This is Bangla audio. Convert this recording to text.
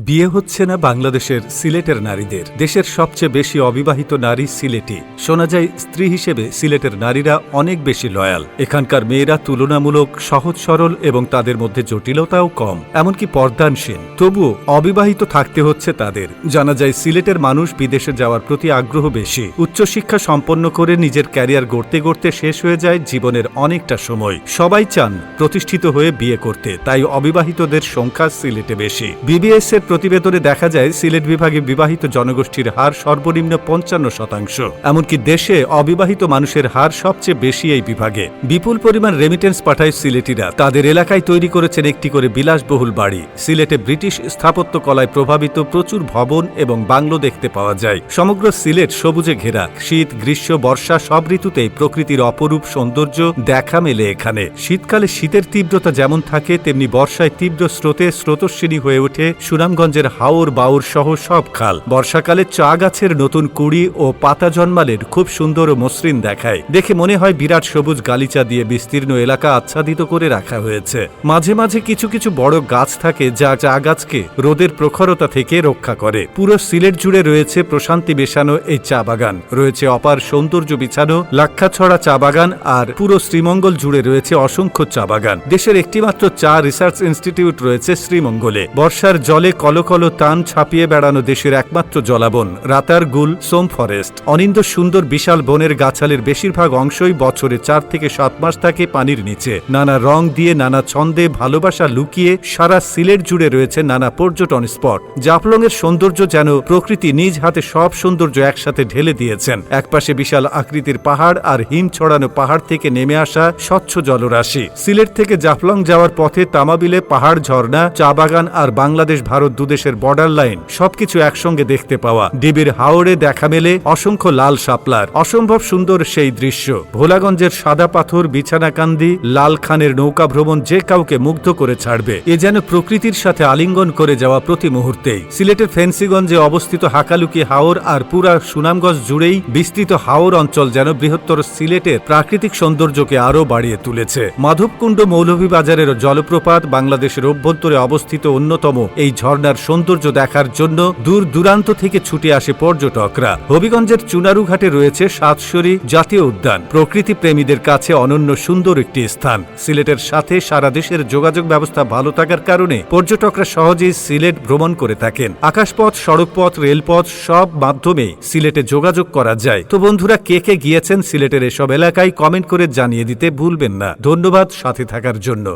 বিয়ে হচ্ছে না বাংলাদেশের সিলেটের নারীদের। দেশের সবচেয়ে বেশি অবিবাহিত নারী সিলেটি। শোনা যায়, স্ত্রী হিসেবে সিলেটের নারীরা অনেক বেশি লয়াল। এখানকার মেয়েরা তুলনামূলক সহজ সরল এবং তাদের মধ্যে জটিলতাও কম। এমনকি পর্দানসীন। তবুও অবিবাহিত থাকতে হচ্ছে তাদের। জানা যায়, সিলেটের মানুষ বিদেশে যাওয়ার প্রতি আগ্রহ বেশি। উচ্চশিক্ষা সম্পন্ন করে নিজের ক্যারিয়ার গড়তে গড়তে শেষ হয়ে যায় জীবনের অনেকটা সময়। সবাই চান, প্রতিষ্ঠিত হয়ে বিয়ে করতে। তাই অবিবাহিতদের সংখ্যা সিলেটে বেশি। বিবিএস এর প্রতিবেদনে দেখা যায়, সিলেট বিভাগে বিবাহিত জনগোষ্ঠীর হার সর্বনিম্ন পঞ্চান্ন শতাংশ। এমনকি দেশে অবিবাহিত মানুষের হার সবচেয়ে বেশি এই বিভাগে। বিপুল পরিমাণ রেমিটেন্স পাঠায় সিলেটিরা। তাদের এলাকায় তৈরি করেছেন একটি করে বিলাসবহুল বাড়ি। সিলেটে ব্রিটিশ স্থাপত্য কলায় প্রভাবিত প্রচুর ভবন এবং বাংলো দেখতে পাওয়া যায়। সমগ্র সিলেট সবুজে ঘেরা। শীত, গ্রীষ্ম, বর্ষা সব ঋতুতেই প্রকৃতির অপরূপ সৌন্দর্য দেখা মেলে এখানে। শীতকালে শীতের তীব্রতা যেমন থাকে, তেমনি বর্ষায় তীব্র স্রোতে স্রোতস্বিনী হয়ে ওঠে সুনামগঞ্জের হাওর বাউর সহ সব খাল। বর্ষাকালে চা গাছের নতুন কুড়ি ও পাতা জন্মালের খুব সুন্দর মসৃণ দেখায়। দেখে মনে হয় বিরাট সবুজ গালিচা দিয়ে বিস্তীর্ণ এলাকা আচ্ছাদিত করে রাখা হয়েছে। মাঝে মাঝে কিছু কিছু বড় গাছ থাকে যা চা গাছকে রোদের প্রখরতা থেকে রক্ষা করে। পুরো সিলেট জুড়ে রয়েছে প্রশান্তি মেশানো এই চা বাগান। রয়েছে অপার সৌন্দর্য বিছানো লাক্ষাছড়া চা বাগান আর পুরো শ্রীমঙ্গল জুড়ে রয়েছে অসংখ্য চা বাগান। দেশের একটিমাত্র চা রিসার্চ ইনস্টিটিউট রয়েছে শ্রীমঙ্গলে। বর্ষার জলে কলকল টান ছাপিয়ে বেড়ানো দেশের একমাত্র জলাবন, রাতার গুল, সোম ফরেস্ট। অনিন্দ সুন্দর বিশাল বনের গাছালের বেশিরভাগ অংশই বছরে চার থেকে সাত মাস থাকে পানির নিচে। নানা রং দিয়ে নানা ছন্দে ভালোবাসা লুকিয়ে সারা সিলেট জুড়ে রয়েছে নানা পর্যটন স্পট। জাফলংয়ের সৌন্দর্য যেন প্রকৃতি নিজ হাতে সব সৌন্দর্য একসাথে ঢেলে দিয়েছেন। একপাশে বিশাল আকৃতির পাহাড় আর হিম ছড়ানো পাহাড় থেকে নেমে আসা স্বচ্ছ জলরাশি। সিলেট থেকে জাফলং যাওয়ার পথে তামাবিলে পাহাড় ঝর্ণা, চা বাগান আর বাংলাদেশ ভারত দুদেশের বর্ডার লাইন সবকিছু একসঙ্গে দেখতে পাওয়া। ডিবির হাওড়ে দেখা মেলে অসংখ্য লাল শাপলার। অসম্ভব সুন্দর সেই দৃশ্য। ভোলাগঞ্জের সাদা পাথর, বিছানাকান্দি, লাল খানের নৌকা ভ্রমণ যে কাউকে মুগ্ধ করে ছাড়বে, এ যেন প্রকৃতির সাথে আলিঙ্গন করে যাওয়া প্রতি মুহূর্তেই। সিলেটের ফেন্সিগঞ্জে অবস্থিত হাকালুকি হাওর আর পুরা সুনামগঞ্জ জুড়েই বিস্তৃত হাওর অঞ্চল যেন বৃহত্তর সিলেটের প্রাকৃতিক সৌন্দর্যকে আরও বাড়িয়ে তুলেছে। মাধবকুণ্ড মৌলভীবাজারের জলপ্রপাত বাংলাদেশের অভ্যন্তরে অবস্থিত অন্যতম এই ঝর্ণার সৌন্দর্য দেখার জন্য দূর দূরান্ত থেকে ছুটে আসে পর্যটকরা। হবিগঞ্জের চুনারুঘাটে রয়েছে সাতসরি জাতীয় উদ্যান। প্রকৃতি প্রেমীদের কাছে অনন্য সুন্দর একটি স্থান। সিলেটের সাথে সারা দেশের যোগাযোগ ব্যবস্থা ভালো থাকার কারণে পর্যটকরা সহজেই সিলেট ভ্রমণ করে থাকেন। আকাশপথ, সড়কপথ, রেলপথ সব মাধ্যমে সিলেটে যোগাযোগ করা যায়। তো বন্ধুরা, কে কে গিয়েছেন সিলেটের এসব এলাকায় কমেন্ট করে জানিয়ে দিতে ভুলবেন না। ধন্যবাদ সাথে থাকার জন্য।